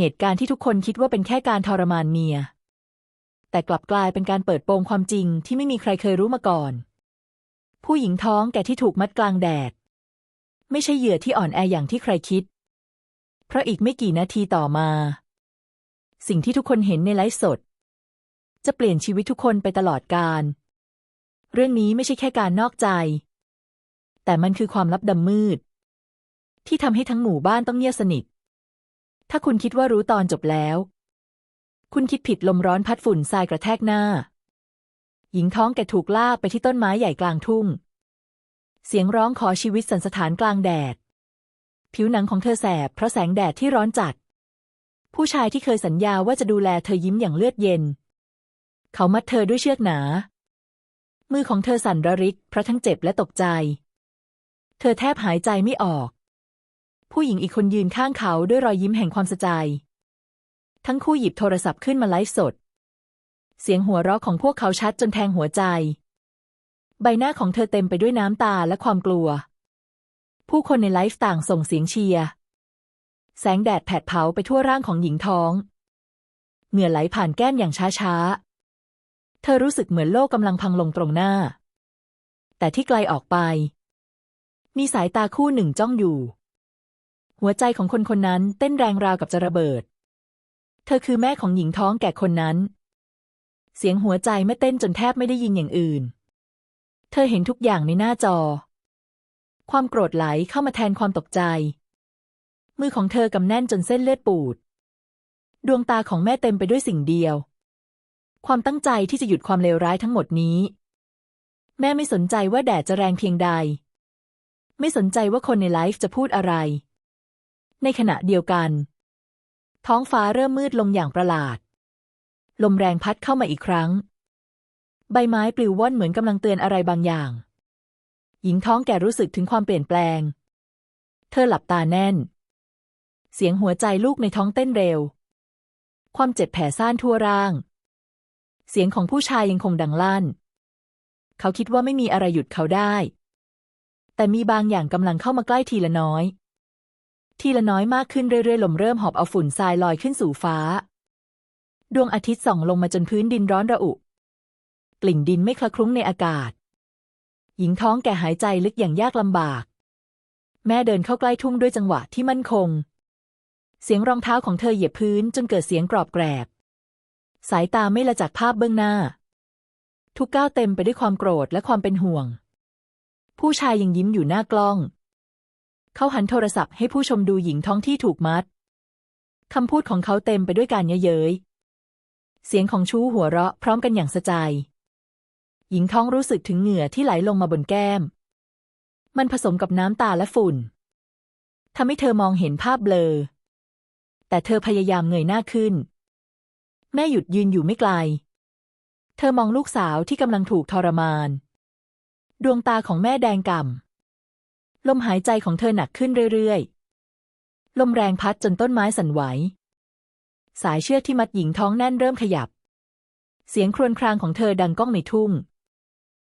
เหตุการณ์ที่ทุกคนคิดว่าเป็นแค่การทรมานเมีย แต่กลับกลายเป็นการเปิดโปงความจริงที่ไม่มีใครเคยรู้มาก่อน ผู้หญิงท้องแก่ที่ถูกมัดกลางแดด ไม่ใช่เหยื่อที่อ่อนแออย่างที่ใครคิด เพราะอีกไม่กี่นาทีต่อมา สิ่งที่ทุกคนเห็นในไลฟ์สด จะเปลี่ยนชีวิตทุกคนไปตลอดกาลเรื่องนี้ไม่ใช่แค่การนอกใจ แต่มันคือความลับดำมืด ที่ทำให้ทั้งหมู่บ้านต้องเงียบสนิท ถ้าคุณคิดว่ารู้ตอนจบแล้ว คุณคิดผิดลมร้อนพัดฝุ่นทรายกระแทกหน้า หญิงท้องแก่ถูกลากไปที่ต้นไม้ใหญ่กลางทุ่ง เสียงร้องขอชีวิตสันสถานกลางแดด ผิวหนังของเธอแสบเพราะแสงแดดที่ร้อนจัด ผู้ชายที่เคยสัญญาว่าจะดูแลเธอยิ้มอย่างเลือดเย็น เขามัดเธอด้วยเชือกหนา มือของเธอสั่นระริกเพราะทั้งเจ็บและตกใจ เธอแทบหายใจไม่ออก ผู้หญิงอีกคนยืนข้างเขาด้วยรอยยิ้มแห่งความสะใจ ทั้งคู่หยิบโทรศัพท์ขึ้นมาไลฟ์สด เสียงหัวเราะของพวกเขาชัดจนแทงหัวใจ ใบหน้าของเธอเต็มไปด้วยน้ำตาและความกลัว ผู้คนในไลฟ์ต่างส่งเสียงเชียร์ แสงแดดแผดเผาไปทั่วร่างของหญิงท้อง เหงื่อไหลผ่านแก้มอย่างช้าๆ เธอรู้สึกเหมือนโลกกำลังพังลงตรงหน้า แต่ที่ไกลออกไป มีสายตาคู่หนึ่งจ้องอยู่ หัวใจของคนคนนั้นเต้นแรงราวกับจะระเบิด เธอคือแม่ของหญิงท้องแก่คนนั้น เสียงหัวใจไม่เต้นจนแทบไม่ได้ยินอย่างอื่น เธอเห็นทุกอย่างในหน้าจอ ความโกรธไหลเข้ามาแทนความตกใจ มือของเธอกำแน่นจนเส้นเลือดปูด ดวงตาของแม่เต็มไปด้วยสิ่งเดียว ความตั้งใจที่จะหยุดความเลวร้ายทั้งหมดนี้ แม่ไม่สนใจว่าแดดจะแรงเพียงใด ไม่สนใจว่าคนในไลฟ์จะพูดอะไร ในขณะเดียวกัน ท้องฟ้าเริ่มมืดลงอย่างประหลาด ลมแรงพัดเข้ามาอีกครั้ง ใบไม้ปลิวว่อนเหมือนกำลังเตือนอะไรบางอย่าง หญิงท้องแก่รู้สึกถึงความเปลี่ยนแปลง เธอหลับตาแน่น เสียงหัวใจลูกในท้องเต้นเร็ว ความเจ็บแผลซ่านทั่วร่าง เสียงของผู้ชายยังคงดังลั่น เขาคิดว่าไม่มีอะไรหยุดเขาได้แต่มีบางอย่างกำลังเข้ามาใกล้ทีละน้อย ทีละน้อยมากขึ้นเรื่อยๆลมเริ่มหอบเอาฝุ่นทรายลอยขึ้นสู่ฟ้า ดวงอาทิตย์ส่องลงมาจนพื้นดินร้อนระอุ กลิ่นดินไม่คละคลุ้งในอากาศ หญิงท้องแก่หายใจลึกอย่างยากลำบาก แม่เดินเข้าใกล้ทุ่งด้วยจังหวะที่มั่นคง เสียงรองเท้าของเธอเหยียบพื้นจนเกิดเสียงกรอบแกรบ สายตาไม่ละจากภาพเบื้องหน้า ทุกก้าวเต็มไปด้วยความโกรธและความเป็นห่วง ผู้ชายยังยิ้มอยู่หน้ากล้อง เขาหันโทรศัพท์ให้ผู้ชมดูหญิงท้องที่ถูกมัด คำพูดของเขาเต็มไปด้วยการเย้ยเย้ย เสียงของชู้หัวเราะพร้อมกันอย่างสะใจ หญิงท้องรู้สึกถึงเหงื่อที่ไหลลงมาบนแก้ม มันผสมกับน้ำตาและฝุ่นทำให้เธอมองเห็นภาพเบลอ แต่เธอพยายามเงยหน้าขึ้น แม่หยุดยืนอยู่ไม่ไกล เธอมองลูกสาวที่กำลังถูกทรมาน ดวงตาของแม่แดงก่ำ ลมหายใจของเธอหนักขึ้นเรื่อยๆ ลมแรงพัดจนต้นไม้สั่นไหว สายเชือกที่มัดหญิงท้องแน่นเริ่มขยับ เสียงครวญครางของเธอดังก้องในทุ่ง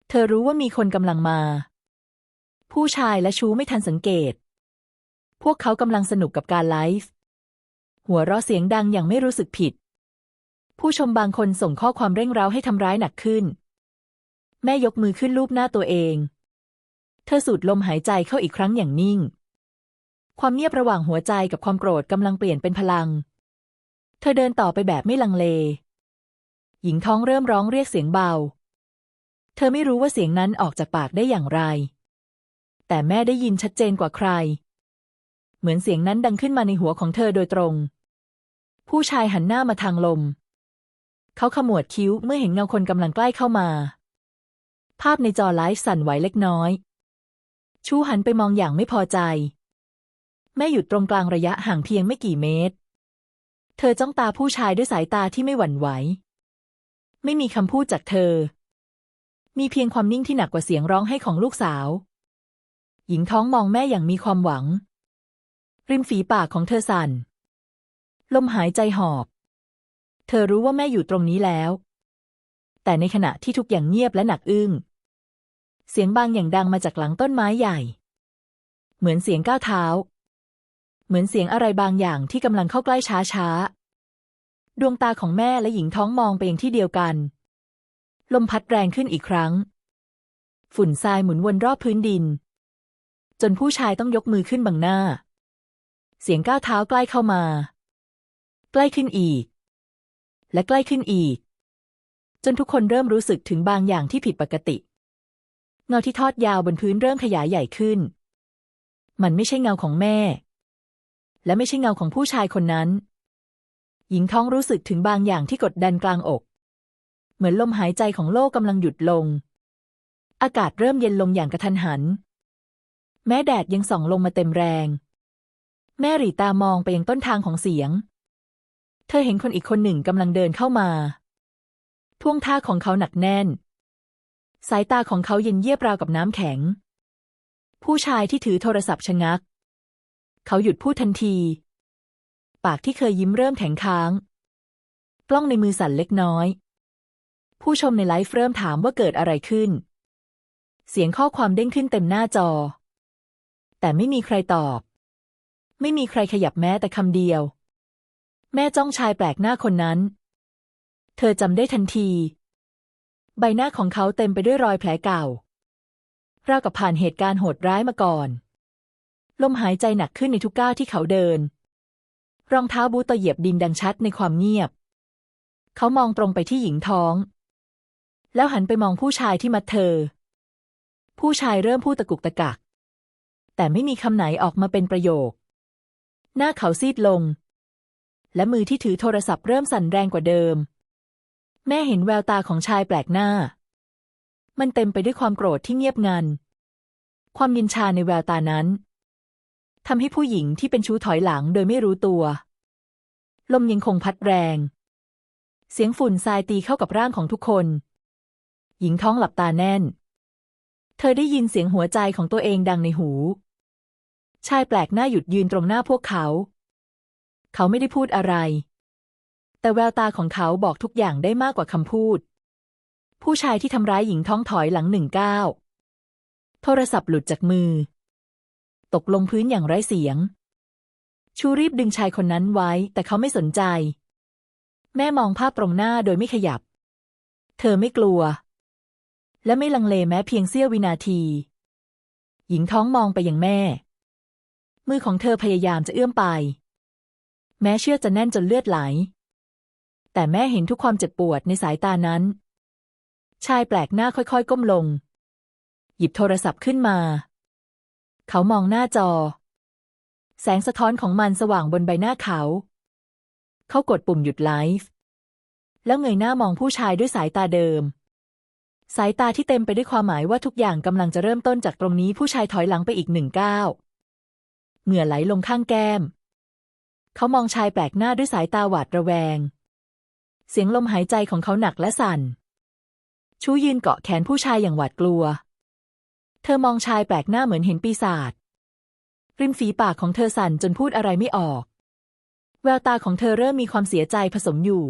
เธอรู้ว่ามีคนกำลังมา ผู้ชายและชู้ไม่ทันสังเกต พวกเขากำลังสนุกกับการไลฟ์หัวเราะเสียงดังอย่างไม่รู้สึกผิด ผู้ชมบางคนส่งข้อความเร่งเร้าให้ทำร้ายหนักขึ้น แม่ยกมือขึ้นลูบหน้าตัวเอง เธอสูดลมหายใจเข้าอีกครั้งอย่างนิ่ง ความเงียบระหว่างหัวใจกับความโกรธกำลังเปลี่ยนเป็นพลัง เธอเดินต่อไปแบบไม่ลังเล หญิงท้องเริ่มร้องเรียกเสียงเบา เธอไม่รู้ว่าเสียงนั้นออกจากปากได้อย่างไร แต่แม่ได้ยินชัดเจนกว่าใคร เหมือนเสียงนั้นดังขึ้นมาในหัวของเธอโดยตรง ผู้ชายหันหน้ามาทางลม เขาขมวดคิ้วเมื่อเห็นเงาคนกำลังใกล้เข้ามา ภาพในจอไลฟ์สั่นไหวเล็กน้อย ชูหันไปมองอย่างไม่พอใจ แม่หยุดตรงกลางระยะห่างเพียงไม่กี่เมตร เธอจ้องตาผู้ชายด้วยสายตาที่ไม่หวั่นไหว ไม่มีคำพูดจากเธอ มีเพียงความนิ่งที่หนักกว่าเสียงร้องไห้ของลูกสาว หญิงท้องมองแม่อย่างมีความหวัง ริมฝีปากของเธอสั่น ลมหายใจหอบ เธอรู้ว่าแม่อยู่ตรงนี้แล้ว แต่ในขณะที่ทุกอย่างเงียบและหนักอึ้ง เสียงบางอย่างดังมาจากหลังต้นไม้ใหญ่ เหมือนเสียงก้าวเท้า เหมือนเสียงอะไรบางอย่างที่กำลังเข้าใกล้ช้าช้าๆดวงตาของแม่และหญิงท้องมองไปยังที่เดียวกัน ลมพัดแรงขึ้นอีกครั้ง ฝุ่นทรายหมุนวนรอบพื้นดิน จนผู้ชายต้องยกมือขึ้นบังหน้า เสียงก้าวเท้าใกล้เข้ามา ใกล้ขึ้นอีก และใกล้ขึ้นอีก จนทุกคนเริ่มรู้สึกถึงบางอย่างที่ผิดปกติ เงาที่ทอดยาวบนพื้นเริ่มขยายใหญ่ขึ้น มันไม่ใช่เงาของแม่ และไม่ใช่เงาของผู้ชายคนนั้น หญิงท้องรู้สึกถึงบางอย่างที่กดดันกลางอก เหมือนลมหายใจของโลกกำลังหยุดลง อากาศเริ่มเย็นลงอย่างกระทันหัน แม้แดดยังส่องลงมาเต็มแรง แม่หรีตามองไปยังต้นทางของเสียง เธอเห็นคนอีกคนหนึ่งกำลังเดินเข้ามา ท่วงท่าของเขาหนักแน่น สายตาของเขาเย็นเยียบราวกับน้ำแข็ง ผู้ชายที่ถือโทรศัพท์ชะงัก เขาหยุดพูดทันที ปากที่เคยยิ้มเริ่มแข็งค้าง กล้องในมือสั่นเล็กน้อย ผู้ชมในไลฟ์เริ่มถามว่าเกิดอะไรขึ้น เสียงข้อความเด้งขึ้นเต็มหน้าจอ แต่ไม่มีใครตอบ ไม่มีใครขยับแม้แต่คำเดียว แม่จ้องชายแปลกหน้าคนนั้น เธอจำได้ทันที ใบหน้าของเขาเต็มไปด้วยรอยแผลเก่า ราวกับผ่านเหตุการณ์โหดร้ายมาก่อน ลมหายใจหนักขึ้นในทุกก้าวที่เขาเดิน รองเท้าบูตเหยียบดินดังชัดในความเงียบ เขามองตรงไปที่หญิงท้อง แล้วหันไปมองผู้ชายที่มัดเธอ ผู้ชายเริ่มพูดตะกุกตะกัก แต่ไม่มีคำไหนออกมาเป็นประโยค หน้าเขาซีดลง และมือที่ถือโทรศัพท์เริ่มสั่นแรงกว่าเดิม แม่เห็นแววตาของชายแปลกหน้า มันเต็มไปด้วยความโกรธที่เงียบงัน ความยินชาในแววตานั้นทำให้ผู้หญิงที่เป็นชู้ถอยหลังโดยไม่รู้ตัว ลมยังคงพัดแรง เสียงฝุ่นทรายตีเข้ากับร่างของทุกคน หญิงท้องหลับตาแน่น เธอได้ยินเสียงหัวใจของตัวเองดังในหู ชายแปลกหน้าหยุดยืนตรงหน้าพวกเขา เขาไม่ได้พูดอะไร แต่แววตาของเขาบอกทุกอย่างได้มากกว่าคำพูด ผู้ชายที่ทำร้ายหญิงท้องถอยหลังหนึ่งก้าวโทรศัพท์หลุดจากมือ ตกลงพื้นอย่างไร้เสียง ชูรีบดึงชายคนนั้นไว้ แต่เขาไม่สนใจ แม่มองภาพตรงหน้าโดยไม่ขยับ เธอไม่กลัว และไม่ลังเลแม้เพียงเสี้ยววินาที หญิงท้องมองไปยังแม่ มือของเธอพยายามจะเอื้อมไป แม้เชื่อจะแน่นจนเลือดไหล แต่แม่เห็นทุกความเจ็บปวดในสายตานั้น ชายแปลกหน้าค่อยๆ ก้มลง หยิบโทรศัพท์ขึ้นมา เขามองหน้าจอ แสงสะท้อนของมันสว่างบนใบหน้าเขา เขากดปุ่มหยุดไลฟ์แล้วเงยหน้ามองผู้ชายด้วยสายตาเดิม สายตาที่เต็มไปด้วยความหมายว่าทุกอย่างกำลังจะเริ่มต้นจากตรงนี้ผู้ชายถอยหลังไปอีกหนึ่งก้าวเหงื่อไหลลงข้างแก้ม เขามองชายแปลกหน้าด้วยสายตาหวาดระแวง เสียงลมหายใจของเขาหนักและสั่น ชูยืนเกาะแขนผู้ชายอย่างหวาดกลัว เธอมองชายแปลกหน้าเหมือนเห็นปีศาจ ริมฝีปากของเธอสั่นจนพูดอะไรไม่ออก แววตาของเธอเริ่มมีความเสียใจผสมอยู่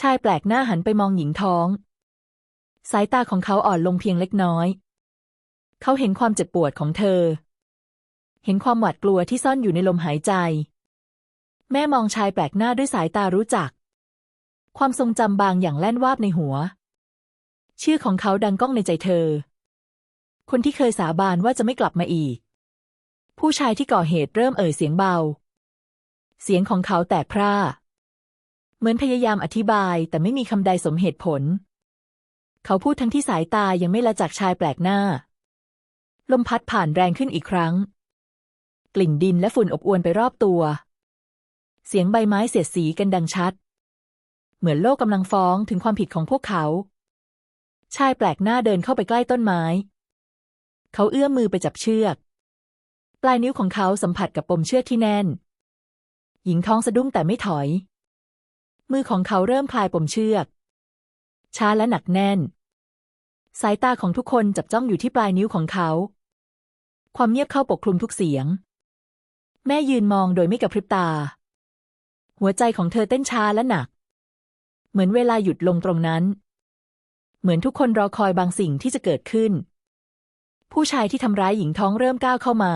ชายแปลกหน้าหันไปมองหญิงท้อง สายตาของเขาอ่อนลงเพียงเล็กน้อย เขาเห็นความเจ็บปวดของเธอ เห็นความหวาดกลัวที่ซ่อนอยู่ในลมหายใจ แม่มองชายแปลกหน้าด้วยสายตารู้จัก ความทรงจำบางอย่างแล่นวาบในหัว ชื่อของเขาดังก้องในใจเธอ คนที่เคยสาบานว่าจะไม่กลับมาอีก ผู้ชายที่ก่อเหตุเริ่มเอ่ยเสียงเบา เสียงของเขาแตกพร่า เหมือนพยายามอธิบายแต่ไม่มีคำใดสมเหตุผล เขาพูดทั้งที่สายตายังไม่ละจากชายแปลกหน้า ลมพัดผ่านแรงขึ้นอีกครั้ง กลิ่นดินและฝุ่นอบอวนไปรอบตัว เสียงใบไม้เสียดสีกันดังชัด เหมือนโลกกำลังฟ้องถึงความผิดของพวกเขา ชายแปลกหน้าเดินเข้าไปใกล้ต้นไม้ เขาเอื้อมมือไปจับเชือก ปลายนิ้วของเขาสัมผัสกับปมเชือกที่แน่น หญิงท้องสะดุ้งแต่ไม่ถอย มือของเขาเริ่มคลายปมเชือก ช้าและหนักแน่น สายตาของทุกคนจับจ้องอยู่ที่ปลายนิ้วของเขา ความเงียบเข้าปกคลุมทุกเสียง แม่ยืนมองโดยไม่กระพริบตาหัวใจของเธอเต้นช้าและหนัก เหมือนเวลาหยุดลงตรงนั้น เหมือนทุกคนรอคอยบางสิ่งที่จะเกิดขึ้น ผู้ชายที่ทำร้ายหญิงท้องเริ่มก้าวเข้ามา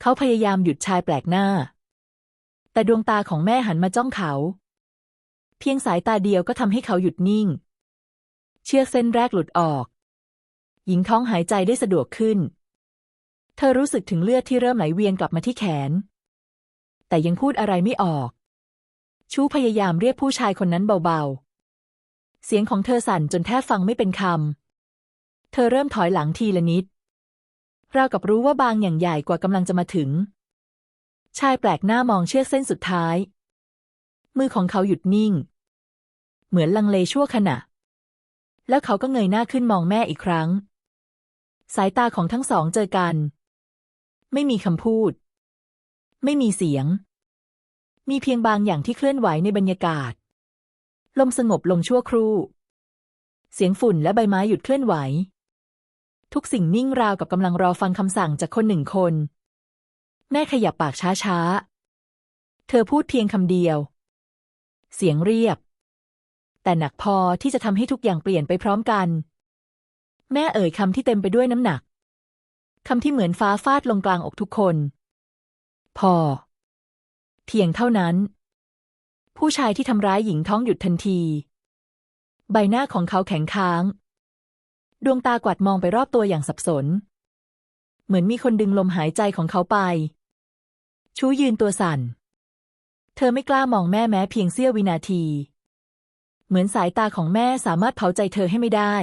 เขาพยายามหยุดชายแปลกหน้า แต่ดวงตาของแม่หันมาจ้องเขา เพียงสายตาเดียวก็ทำให้เขาหยุดนิ่ง เชือกเส้นแรกหลุดออก หญิงท้องหายใจได้สะดวกขึ้น เธอรู้สึกถึงเลือดที่เริ่มไหลเวียนกลับมาที่แขน แต่ยังพูดอะไรไม่ออก ชูพยายามเรียกผู้ชายคนนั้นเบาๆ เสียงของเธอสั่นจนแทบฟังไม่เป็นคำ เธอเริ่มถอยหลังทีละนิด เรากับรู้ว่าบางอย่างใหญ่กว่ากำลังจะมาถึง ชายแปลกหน้ามองเชือกเส้นสุดท้าย มือของเขาหยุดนิ่ง เหมือนลังเลชั่วขณะ แล้วเขาก็เงยหน้าขึ้นมองแม่อีกครั้ง สายตาของทั้งสองเจอกัน ไม่มีคำพูด ไม่มีเสียง มีเพียงบางอย่างที่เคลื่อนไหวในบรรยากาศ ลมสงบลงชั่วครู่ เสียงฝุ่นและใบไม้หยุดเคลื่อนไหว ทุกสิ่งนิ่งราวกับกำลังรอฟังคำสั่งจากคนหนึ่งคน แม่ขยับปากช้าๆ เธอพูดเพียงคำเดียว เสียงเรียบ แต่หนักพอที่จะทำให้ทุกอย่างเปลี่ยนไปพร้อมกัน แม่เอ่ยคำที่เต็มไปด้วยน้ำหนักคำที่เหมือนฟ้าฟาดลงกลางอกทุกคน พอ เพียงเท่านั้น ผู้ชายที่ทำร้ายหญิงท้องหยุดทันที ใบหน้าของเขาแข็งค้าง ดวงตากวัดมองไปรอบตัวอย่างสับสน เหมือนมีคนดึงลมหายใจของเขาไป ชูยืนตัวสั่น เธอไม่กล้ามองแม่แม้เพียงเสี้ยววินาที เหมือนสายตาของแม่สามารถเผาใจเธอให้ไม่ได้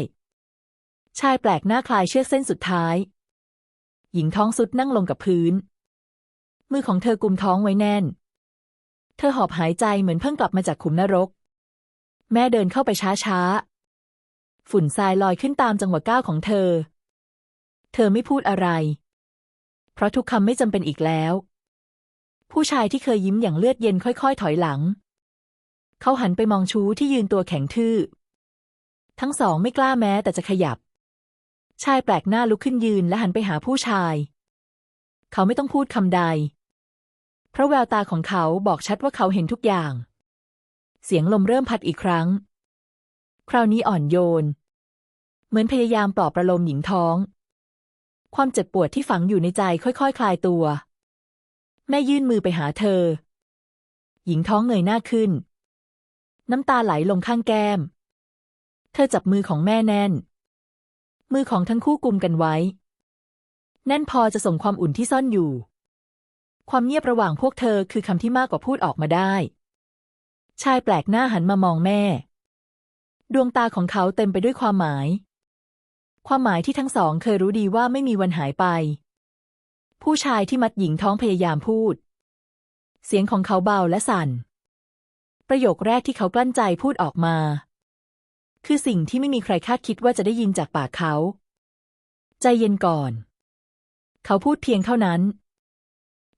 ชายแปลกหน้าคลายเชือกเส้นสุดท้าย หญิงท้องสุดนั่งลงกับพื้นมือของเธอกุมท้องไว้แน่น เธอหอบหายใจเหมือนเพิ่งกลับมาจากขุมนรก แม่เดินเข้าไปช้าๆ ฝุ่นทรายลอยขึ้นตามจังหวะก้าวของเธอ เธอไม่พูดอะไร เพราะทุกคำไม่จำเป็นอีกแล้ว ผู้ชายที่เคยยิ้มอย่างเลือดเย็นค่อยๆ ถอยหลัง เขาหันไปมองชูที่ยืนตัวแข็งทื่อ ทั้งสองไม่กล้าแม้แต่จะขยับ ชายแปลกหน้าลุกขึ้นยืนและหันไปหาผู้ชาย เขาไม่ต้องพูดคำใด เพราะแววตาของเขาบอกชัดว่าเขาเห็นทุกอย่าง เสียงลมเริ่มพัดอีกครั้ง คราวนี้อ่อนโยน เหมือนพยายามปลอบประโลมหญิงท้อง ความเจ็บปวดที่ฝังอยู่ในใจค่อยๆคคลายตัว แม่ยื่นมือไปหาเธอ หญิงท้องเงยหน้าขึ้น น้ำตาไหลลงข้างแก้ม เธอจับมือของแม่แน่น มือของทั้งคู่กุมกันไว้ แน่นพอจะส่งความอุ่นที่ซ่อนอยู่ ความเงียบระหว่างพวกเธอคือคำที่มากกว่าพูดออกมาได้ ชายแปลกหน้าหันมามองแม่ ดวงตาของเขาเต็มไปด้วยความหมาย ความหมายที่ทั้งสองเคยรู้ดีว่าไม่มีวันหายไป ผู้ชายที่มัดหญิงท้องพยายามพูด เสียงของเขาเบาและสั่น ประโยคแรกที่เขากลั้นใจพูดออกมา คือสิ่งที่ไม่มีใครคาดคิดว่าจะได้ยินจากปากเขา ใจเย็นก่อน เขาพูดเพียงเท่านั้น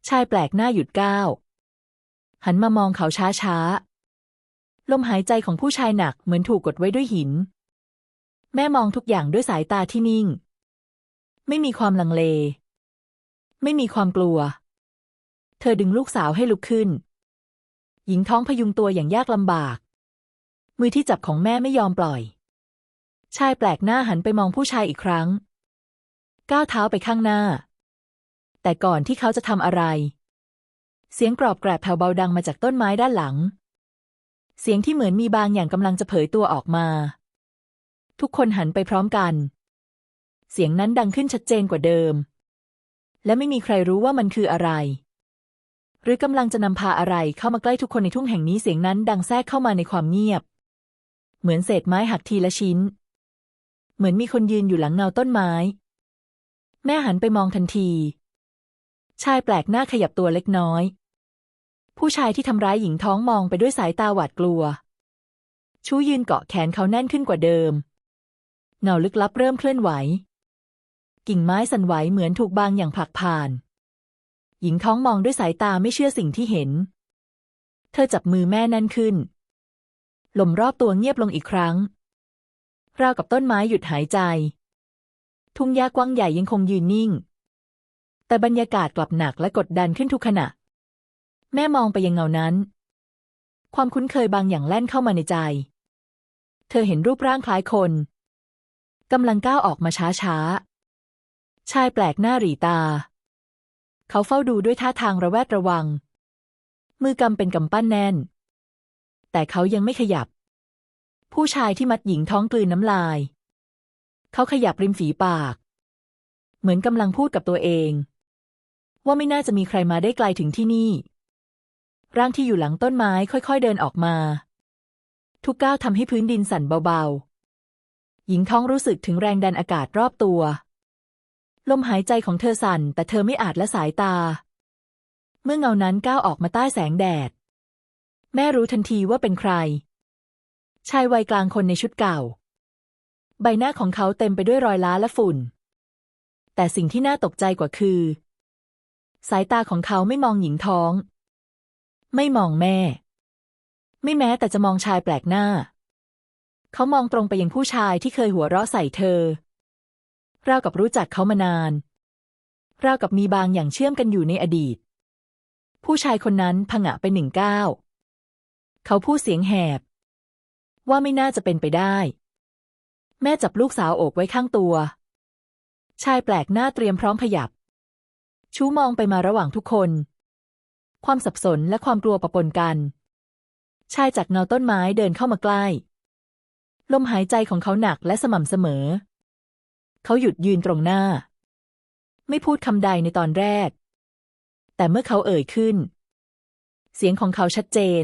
ชายแปลกหน้าหยุดก้าว หันมามองเขาช้าๆลมหายใจของผู้ชายหนักเหมือนถูกกดไว้ด้วยหิน แม่มองทุกอย่างด้วยสายตาที่นิ่ง ไม่มีความลังเล ไม่มีความกลัว เธอดึงลูกสาวให้ลุกขึ้น หญิงท้องพยุงตัวอย่างยากลำบาก มือที่จับของแม่ไม่ยอมปล่อย ชายแปลกหน้าหันไปมองผู้ชายอีกครั้ง ก้าวเท้าไปข้างหน้า แต่ก่อนที่เขาจะทำอะไร เสียงกรอบแกรบแผ่วเบาดังมาจากต้นไม้ด้านหลัง เสียงที่เหมือนมีบางอย่างกำลังจะเผยตัวออกมา ทุกคนหันไปพร้อมกัน เสียงนั้นดังขึ้นชัดเจนกว่าเดิม และไม่มีใครรู้ว่ามันคืออะไร หรือกำลังจะนำพาอะไรเข้ามาใกล้ทุกคนในทุ่งแห่งนี้เสียงนั้นดังแทรกเข้ามาในความเงียบ เหมือนเศษไม้หักทีละชิ้น เหมือนมีคนยืนอยู่หลังเงาต้นไม้แม่หันไปมองทันที ชายแปลกหน้าขยับตัวเล็กน้อย ผู้ชายที่ทำร้ายหญิงท้องมองไปด้วยสายตาหวาดกลัว ชูยืนเกาะแขนเขาแน่นขึ้นกว่าเดิม เงาลึกลับเริ่มเคลื่อนไหว กิ่งไม้สั่นไหวเหมือนถูกบางอย่างผลักผ่าน หญิงท้องมองด้วยสายตาไม่เชื่อสิ่งที่เห็น เธอจับมือแม่แน่นขึ้น ลมรอบตัวเงียบลงอีกครั้ง ราวกับต้นไม้หยุดหายใจ ทุ่งหญ้ากว้างใหญ่ยังคงยืนนิ่ง แต่บรรยากาศกลับหนักและกดดันขึ้นทุกขณะ แม่มองไปยังเงานั้น ความคุ้นเคยบางอย่างแล่นเข้ามาในใจ เธอเห็นรูปร่างคล้ายคนกำลังก้าวออกมาช้าๆ ชายแปลกหน้าหรีตา เขาเฝ้าดูด้วยท่าทางระแวดระวัง มือกำเป็นกำปั้นแน่น แต่เขายังไม่ขยับ ผู้ชายที่มัดหญิงท้องกลืนน้ำลาย เขาขยับริมฝีปาก เหมือนกำลังพูดกับตัวเอง ว่าไม่น่าจะมีใครมาได้ไกลถึงที่นี่ ร่างที่อยู่หลังต้นไม้ค่อยๆเดินออกมา ทุกก้าวทำให้พื้นดินสั่นเบาๆ หญิงท้องรู้สึกถึงแรงดันอากาศรอบตัว ลมหายใจของเธอสั่น แต่เธอไม่อาจละสายตา เมื่อเงานั้นก้าวออกมาใต้แสงแดด แม่รู้ทันทีว่าเป็นใคร ชายวัยกลางคนในชุดเก่า ใบหน้าของเขาเต็มไปด้วยรอยล้าและฝุ่น แต่สิ่งที่น่าตกใจกว่าคือ สายตาของเขาไม่มองหญิงท้อง ไม่มองแม่ ไม่แม้แต่จะมองชายแปลกหน้า เขามองตรงไปยังผู้ชายที่เคยหัวเราะใส่เธอราวกับรู้จักเขามานานราวกับมีบางอย่างเชื่อมกันอยู่ในอดีต ผู้ชายคนนั้นผงะไปหนึ่งก้าวเขาพูดเสียงแหบ ว่าไม่น่าจะเป็นไปได้ แม่จับลูกสาวโอกไว้ข้างตัว ชายแปลกหน้าเตรียมพร้อมขยับ ชูมองไปมาระหว่างทุกคน ความสับสนและความกลัวปะปนกัน ชายจากเงาต้นไม้เดินเข้ามาใกล้ ลมหายใจของเขาหนักและสม่ำเสมอ เขาหยุดยืนตรงหน้า ไม่พูดคำใดในตอนแรก แต่เมื่อเขาเอ่ยขึ้น เสียงของเขาชัดเจน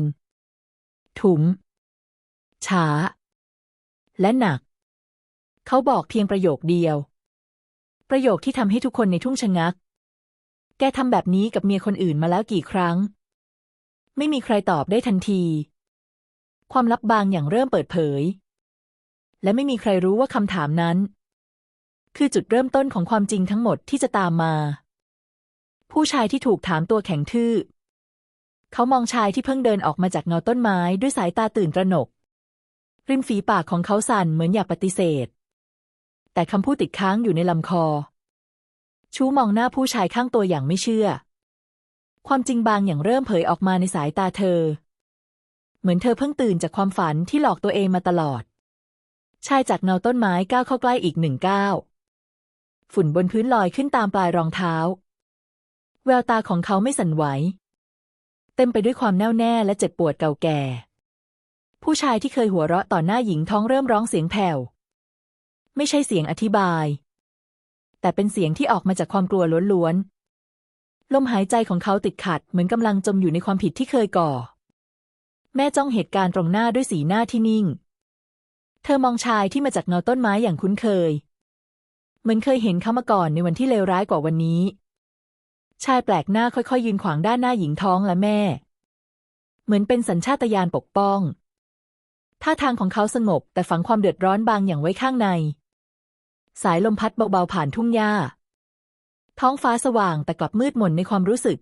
ถุมช้า และหนัก เขาบอกเพียงประโยคเดียว ประโยคที่ทำให้ทุกคนในทุ่งชะงัก กทำแบบนี้กับเมียคนอื่นมาแล้วกี่ครั้ง ไม่มีใครตอบได้ทันที ความลับบางอย่างเริ่มเปิดเผย และไม่มีใครรู้ว่าคำถามนั้น คือจุดเริ่มต้นของความจริงทั้งหมดที่จะตามมา ผู้ชายที่ถูกถามตัวแข็งทื่อ เขามองชายที่เพิ่งเดินออกมาจากเงาต้นไม้ด้วยสายตาตื่นตระหนก ริมฝีปากของเขาสั่นเหมือนอยากปฏิเสธ แต่คำพูดติดค้างอยู่ในลำคอ ชูมองหน้าผู้ชายข้างตัวอย่างไม่เชื่อ ความจริงบางอย่างเริ่มเผยออกมาในสายตาเธอ เหมือนเธอเพิ่งตื่นจากความฝันที่หลอกตัวเองมาตลอด ชายจากเงาต้นไม้ก้าวเข้าใกล้อีกหนึ่งก้าวฝุ่นบนพื้นลอยขึ้นตามปลายรองเท้า แววตาของเขาไม่สั่นไหว เต็มไปด้วยความแน่วแน่และเจ็บปวดเก่าแก่ ผู้ชายที่เคยหัวเราะต่อหน้าหญิงท้องเริ่มร้องเสียงแผ่ว ไม่ใช่เสียงอธิบาย แต่เป็นเสียงที่ออกมาจากความกลัวล้วนๆ ลมหายใจของเขาติดขัดเหมือนกำลังจมอยู่ในความผิดที่เคยก่อ แม่จ้องเหตุการณ์ตรงหน้าด้วยสีหน้าที่นิ่ง เธอมองชายที่มาจากเงาต้นไม้อย่างคุ้นเคย เหมือนเคยเห็นเขามาก่อนในวันที่เลวร้ายกว่าวันนี้ ชายแปลกหน้าค่อยๆ ยืนขวางด้านหน้าหญิงท้องและแม่ เหมือนเป็นสัญชาตญาณปกป้องท่าทางของเขาสงบแต่ฝังความเดือดร้อนบางอย่างไว้ข้างใน สายลมพัดเบาๆผ่านทุ่งหญ้า ท้องฟ้าสว่างแต่กลับมืดมนในความรู้สึก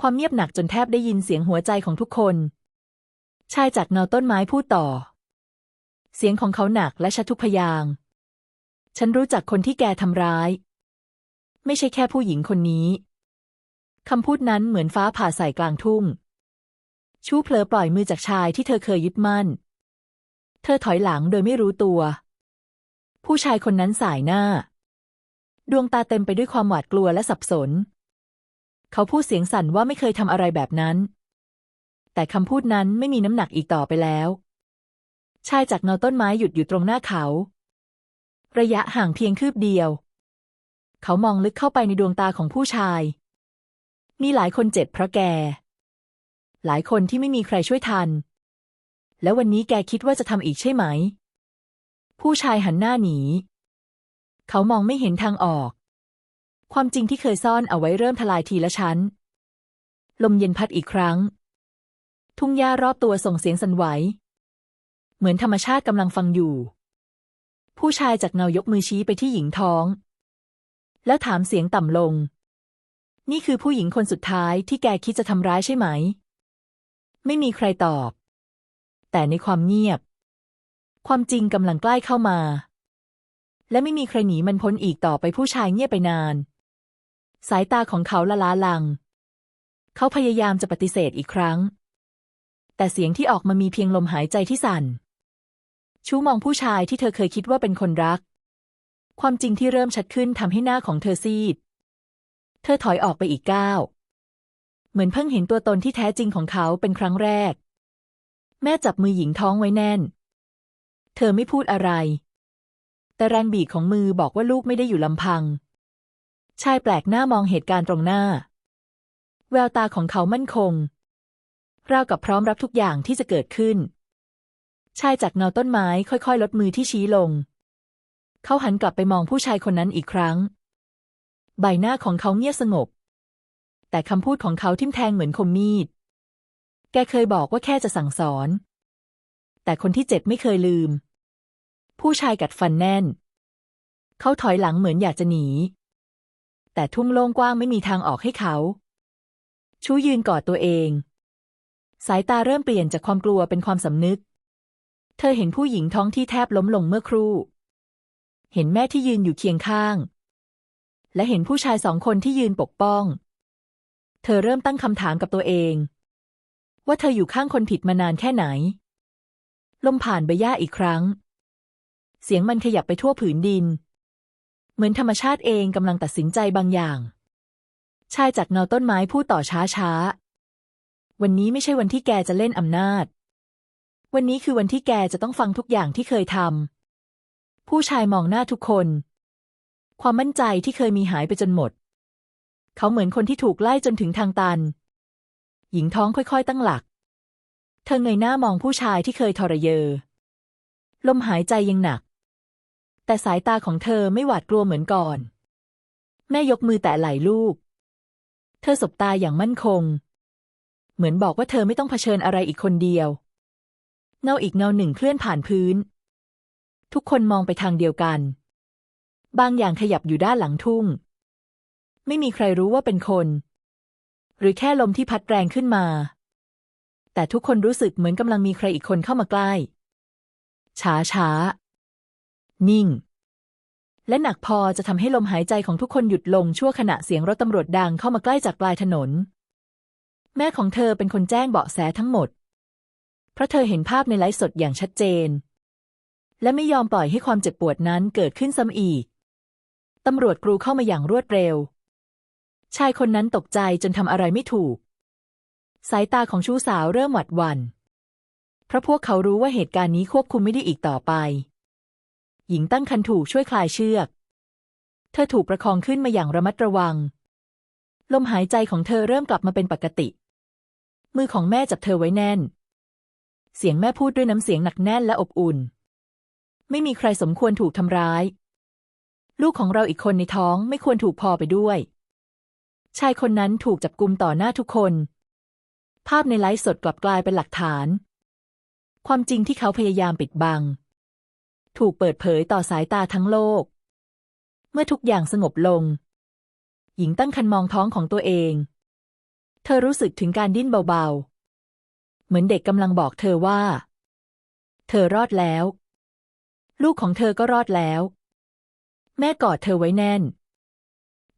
ความเงียบหนักจนแทบได้ยินเสียงหัวใจของทุกคน ชายจากเงาต้นไม้พูดต่อ เสียงของเขาหนักและชัดทุกพยาง ฉันรู้จักคนที่แกทำร้าย ไม่ใช่แค่ผู้หญิงคนนี้คำพูดนั้นเหมือนฟ้าผ่าใส่กลางทุ่ง ชูเผลอปล่อยมือจากชายที่เธอเคยยึดมั่น เธอถอยหลังโดยไม่รู้ตัว ผู้ชายคนนั้นสายหน้า ดวงตาเต็มไปด้วยความหวาดกลัวและสับสน เขาพูดเสียงสั่นว่าไม่เคยทำอะไรแบบนั้น แต่คำพูดนั้นไม่มีน้ำหนักอีกต่อไปแล้ว ชายจากเงาต้นไม้หยุดอยู่ตรงหน้าเขา ระยะห่างเพียงคืบเดียว เขามองลึกเข้าไปในดวงตาของผู้ชาย มีหลายคนเจ็บเพราะแก หลายคนที่ไม่มีใครช่วยทัน แล้ววันนี้แกคิดว่าจะทำอีกใช่ไหม ผู้ชายหันหน้าหนี เขามองไม่เห็นทางออก ความจริงที่เคยซ่อนเอาไว้เริ่มทลายทีละชั้น ลมเย็นพัดอีกครั้ง ทุ่งหญ้ารอบตัวส่งเสียงสั่นไหว เหมือนธรรมชาติกำลังฟังอยู่ ผู้ชายจากเงายกมือชี้ไปที่หญิงท้อง แล้วถามเสียงต่ำลง นี่คือผู้หญิงคนสุดท้ายที่แกคิดจะทำร้ายใช่ไหม ไม่มีใครตอบ แต่ในความเงียบ ความจริงกำลังใกล้เข้ามา และไม่มีใครหนีมันพ้นอีกต่อไปผู้ชายเงียบไปนาน สายตาของเขาละล้าลัง เขาพยายามจะปฏิเสธอีกครั้ง แต่เสียงที่ออกมามีเพียงลมหายใจที่สั่น ชูมองผู้ชายที่เธอเคยคิดว่าเป็นคนรัก ความจริงที่เริ่มชัดขึ้นทำให้หน้าของเธอซีด เธอถอยออกไปอีกก้าวเหมือนเพิ่งเห็นตัวตนที่แท้จริงของเขาเป็นครั้งแรก แม่จับมือหญิงท้องไว้แน่น เธอไม่พูดอะไร แต่แรงบีบของมือบอกว่าลูกไม่ได้อยู่ลำพัง ชายแปลกหน้ามองเหตุการณ์ตรงหน้า แววตาของเขามั่นคง ราวกับพร้อมรับทุกอย่างที่จะเกิดขึ้น ชายจากเงาต้นไม้ค่อยๆ ลดมือที่ชี้ลง เขาหันกลับไปมองผู้ชายคนนั้นอีกครั้ง ใบหน้าของเขาเงียบสงบ แต่คำพูดของเขาทิ่มแทงเหมือนคมมีด แกเคยบอกว่าแค่จะสั่งสอน แต่คนที่เจ็บไม่เคยลืม ผู้ชายกัดฟันแน่น เขาถอยหลังเหมือนอยากจะหนี แต่ทุ่งโล่งกว้างไม่มีทางออกให้เขา ชูยืนกอดตัวเอง สายตาเริ่มเปลี่ยนจากความกลัวเป็นความสำนึก เธอเห็นผู้หญิงท้องที่แทบล้มลงเมื่อครู่ เห็นแม่ที่ยืนอยู่เคียงข้าง และเห็นผู้ชายสองคนที่ยืนปกป้อง เธอเริ่มตั้งคำถามกับตัวเอง ว่าเธออยู่ข้างคนผิดมานานแค่ไหนลมผ่านใบหญ้าอีกครั้ง เสียงมันขยับไปทั่วผืนดิน เหมือนธรรมชาติเองกำลังตัดสินใจบางอย่าง ชายจากเงาต้นไม้พูดต่อช้าช้า วันนี้ไม่ใช่วันที่แกจะเล่นอำนาจ วันนี้คือวันที่แกจะต้องฟังทุกอย่างที่เคยทำ ผู้ชายมองหน้าทุกคน ความมั่นใจที่เคยมีหายไปจนหมด เขาเหมือนคนที่ถูกไล่จนถึงทางตัน หญิงท้องค่อยๆ ตั้งหลัก เธอเงยหน้ามองผู้ชายที่เคยทรเยอลมหายใจยังหนัก แต่สายตาของเธอไม่หวาดกลัวเหมือนก่อน แม่ยกมือแตะไหล่ลูก เธอสบตาอย่างมั่นคง เหมือนบอกว่าเธอไม่ต้องเผชิญอะไรอีกคนเดียว เงาอีกเงาหนึ่งเคลื่อนผ่านพื้น ทุกคนมองไปทางเดียวกัน บางอย่างขยับอยู่ด้านหลังทุ่ง ไม่มีใครรู้ว่าเป็นคน หรือแค่ลมที่พัดแรงขึ้นมา แต่ทุกคนรู้สึกเหมือนกำลังมีใครอีกคนเข้ามาใกล้ช้าช้า นิ่ง และหนักพอจะทำให้ลมหายใจของทุกคนหยุดลงชั่วขณะเสียงรถตำรวจดังเข้ามาใกล้จากปลายถนน แม่ของเธอเป็นคนแจ้งเบาะแสทั้งหมด เพราะเธอเห็นภาพในไลฟ์สดอย่างชัดเจน และไม่ยอมปล่อยให้ความเจ็บปวดนั้นเกิดขึ้นซ้ำอีกตำรวจกรูเข้ามาอย่างรวดเร็ว ชายคนนั้นตกใจจนทำอะไรไม่ถูก สายตาของชู้สาวเริ่มหวัดหวั่นเพราะพวกเขารู้ว่าเหตุการณ์นี้ควบคุมไม่ได้อีกต่อไป หญิงตั้งครรภ์ถูกช่วยคลายเชือก เธอถูกประคองขึ้นมาอย่างระมัดระวัง ลมหายใจของเธอเริ่มกลับมาเป็นปกติ มือของแม่จับเธอไว้แน่น เสียงแม่พูดด้วยน้ำเสียงหนักแน่นและอบอุ่น ไม่มีใครสมควรถูกทำร้าย ลูกของเราอีกคนในท้องไม่ควรถูกพอไปด้วย ชายคนนั้นถูกจับกุมต่อหน้าทุกคน ภาพในไลฟ์สดกลับกลายเป็นหลักฐาน ความจริงที่เขาพยายามปิดบัง ถูกเปิดเผยต่อสายตาทั้งโลก เมื่อทุกอย่างสงบลง หญิงตั้งครรภ์มองท้องของตัวเอง เธอรู้สึกถึงการดิ้นเบาๆ เหมือนเด็กกำลังบอกเธอว่า เธอรอดแล้ว ลูกของเธอก็รอดแล้ว แม่กอดเธอไว้แน่น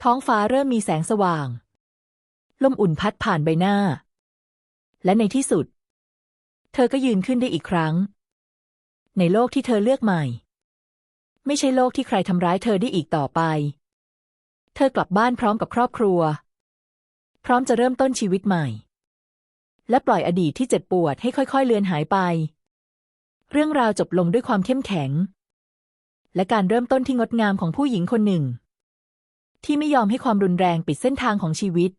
ท้องฟ้าเริ่มมีแสงสว่าง ลมอุ่นพัดผ่านใบหน้า และในที่สุด เธอก็ยืนขึ้นได้อีกครั้ง ในโลกที่เธอเลือกใหม่ ไม่ใช่โลกที่ใครทำร้ายเธอได้อีกต่อไป เธอกลับบ้านพร้อมกับครอบครัว พร้อมจะเริ่มต้นชีวิตใหม่ และปล่อยอดีตที่เจ็บปวดให้ค่อยๆ เลือนหายไป เรื่องราวจบลงด้วยความเข้มแข็ง และการเริ่มต้นที่งดงามของผู้หญิงคนหนึ่ง ที่ไม่ยอมให้ความรุนแรงปิดเส้นทางของชีวิต